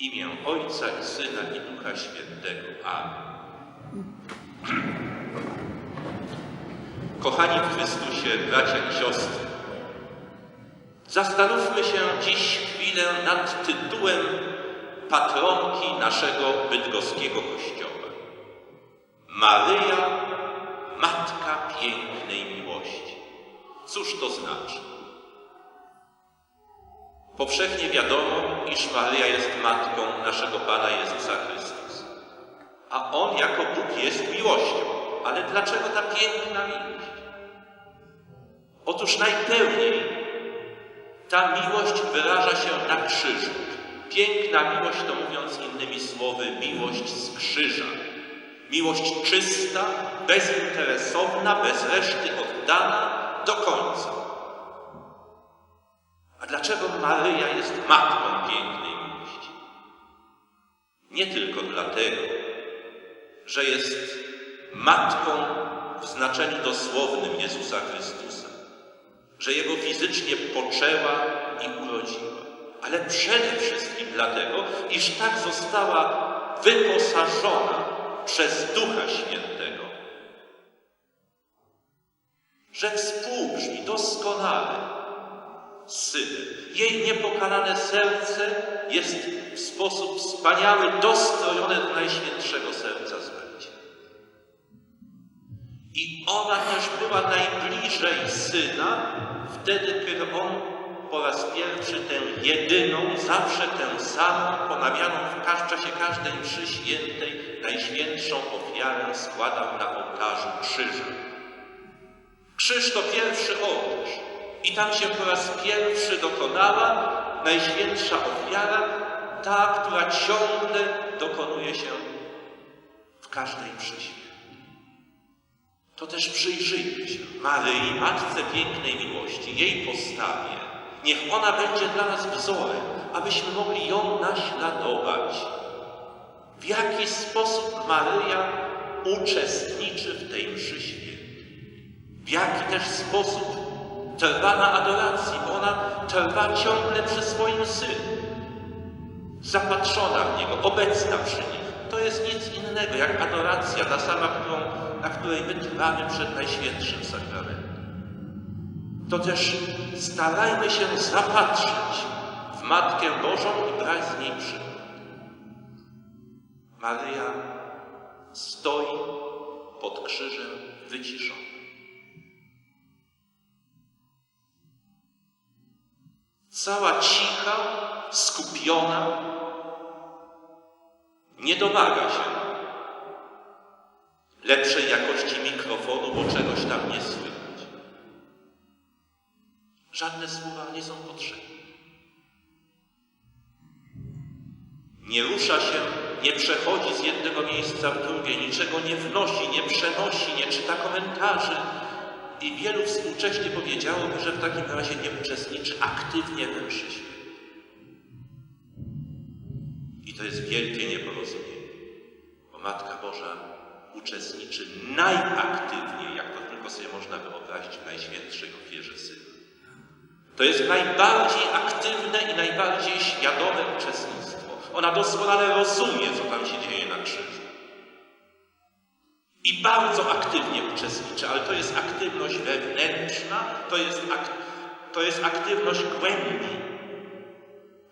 imię Ojca i Syna i Ducha Świętego. Amen. Kochani w Chrystusie, bracia i siostry, zastanówmy się dziś chwilę nad tytułem patronki naszego bydgoskiego kościoła. Maryja, Matka Pięknej Miłości. Cóż to znaczy? Powszechnie wiadomo, iż Maryja jest matką naszego Pana Jezusa Chrystusa. A On jako Bóg jest miłością. Ale dlaczego ta piękna miłość? Otóż najpełniej ta miłość wyraża się na krzyżu. Piękna miłość to mówiąc innymi słowy, miłość z krzyża. Miłość czysta, bezinteresowna, bez reszty oddana do końca. A dlaczego Maryja jest matką pięknej miłości? Nie tylko dlatego, że jest matką w znaczeniu dosłownym Jezusa Chrystusa, że Jego fizycznie poczęła i urodziła, ale przede wszystkim dlatego, iż tak została wyposażona przez Ducha Świętego, że współbrzmi doskonale Synem. Jej niepokalane serce jest w sposób wspaniały dostrojone do Najświętszego Serca Zbawiciela. I ona też była najbliżej Syna wtedy, kiedy On po raz pierwszy tę jedyną, zawsze tę samą, ponawianą w czasie każdej mszy świętej, najświętszą ofiarę składał na ołtarzu krzyża. Krzyż to pierwszy ołtarz i tam się po raz pierwszy dokonała najświętsza ofiara, ta, która ciągle dokonuje się w każdej świętej. To też przyjrzyjmy się Maryi, Matce Pięknej Miłości, jej postawie. Niech ona będzie dla nas wzorem, abyśmy mogli ją naśladować. W jaki sposób Maryja uczestniczy w tej mszy. W jaki też sposób trwa na adoracji, bo ona trwa ciągle przy swoim synu. Zapatrzona w niego, obecna przy nim. To jest nic innego jak adoracja, ta sama, którą, na której my trwamy przed Najświętszym Sakramentem. To też starajmy się zapatrzeć w Matkę Bożą i brać z niej przykład. Maryja stoi pod krzyżem wyciszona. Cała cicha, skupiona, nie domaga się lepszej jakości mikrofonu, bo czegoś tam nie słychać. Żadne słowa nie są potrzebne. Nie rusza się, nie przechodzi z jednego miejsca w drugie, niczego nie wnosi, nie przenosi, nie czyta komentarzy. I wielu współcześnie powiedziałoby, że w takim razie nie uczestniczy aktywnie we mszy. I to jest wielkie nieporozumienie, bo Matka Boża uczestniczy najaktywniej, jak to tylko sobie można wyobrazić, w Najświętszej ofierze Syna. To jest najbardziej aktywne i najbardziej świadome uczestnictwo. Ona doskonale rozumie, co tam się dzieje na krzyżu. I bardzo aktywnie uczestniczy, ale to jest aktywność wewnętrzna, to jest, ak to jest aktywność głębi,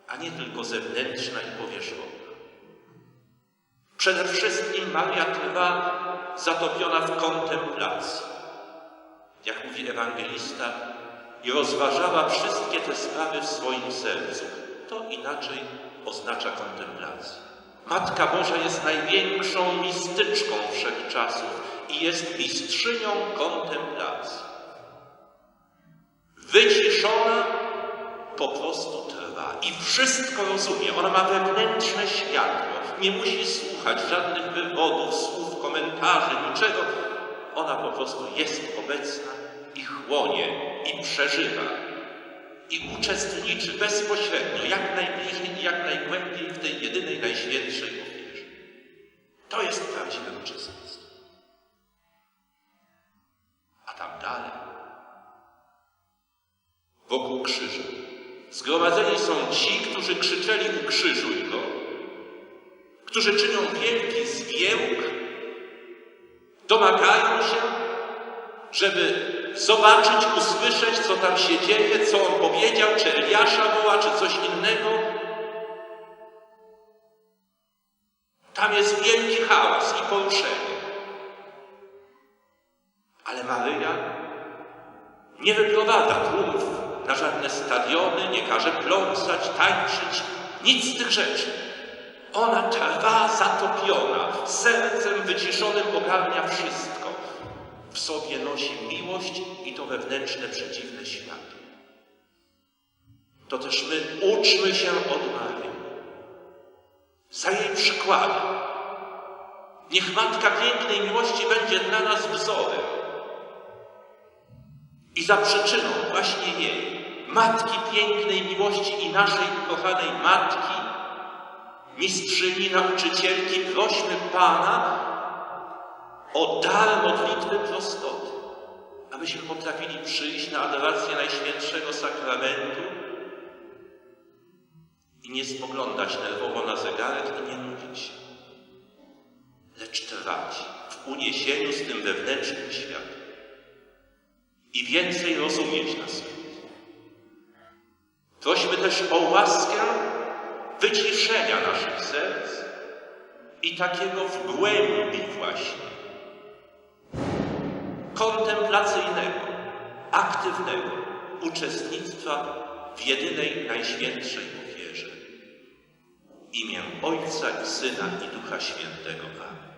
a nie tylko zewnętrzna i powierzchowna. Przede wszystkim Maria trwa zatopiona w kontemplacji. Jak mówi ewangelista, i rozważała wszystkie te sprawy w swoim sercu. To inaczej oznacza kontemplację. Matka Boża jest największą mistyczką wszechczasów i jest mistrzynią kontemplacji. Wyciszona po prostu trwa i wszystko rozumie. Ona ma wewnętrzne światło. Nie musi słuchać żadnych wywodów, słów, komentarzy, niczego. Ona po prostu jest obecna i chłonie, i przeżywa, i uczestniczy bezpośrednio, jak najbliżej i jak najgłębiej w tej jedynej, najświętszej ofierze. To jest prawdziwe uczestnictwo. A tam dalej, wokół krzyża, zgromadzeni są ci, którzy krzyczeli ukrzyżuj go, którzy czynią wielki zgiełk, domagają się, żeby zobaczyć, usłyszeć, co tam się dzieje, co on powiedział, czy Eliasza woła, czy coś innego. Tam jest wielki hałas i poruszenie. Ale Maryja nie wyprowadza tłumów na żadne stadiony, nie każe pląsać, tańczyć, nic z tych rzeczy. Ona trwa zatopiona, sercem wyciszonym ogarnia wszystko. W sobie nosi miłość i to wewnętrzne, przeciwne światło. To też my uczmy się od Maryi. Za jej przykładem. Niech Matka Pięknej Miłości będzie dla nas wzorem. I za przyczyną właśnie jej, Matki Pięknej Miłości i naszej kochanej Matki, mistrzyni, nauczycielki, prośmy Pana o dar modlitwy prostoty, abyśmy potrafili przyjść na adorację Najświętszego Sakramentu i nie spoglądać nerwowo na zegarek i nie nudzić się, lecz trwać w uniesieniu z tym wewnętrznym światem i więcej rozumieć na świecie. Prośmy też o łaskę wyciszenia naszych serc i takiego w głębi właśnie kontemplacyjnego, aktywnego uczestnictwa w jedynej Najświętszej ofierze. Imię Ojca i Syna i Ducha Świętego. Amen.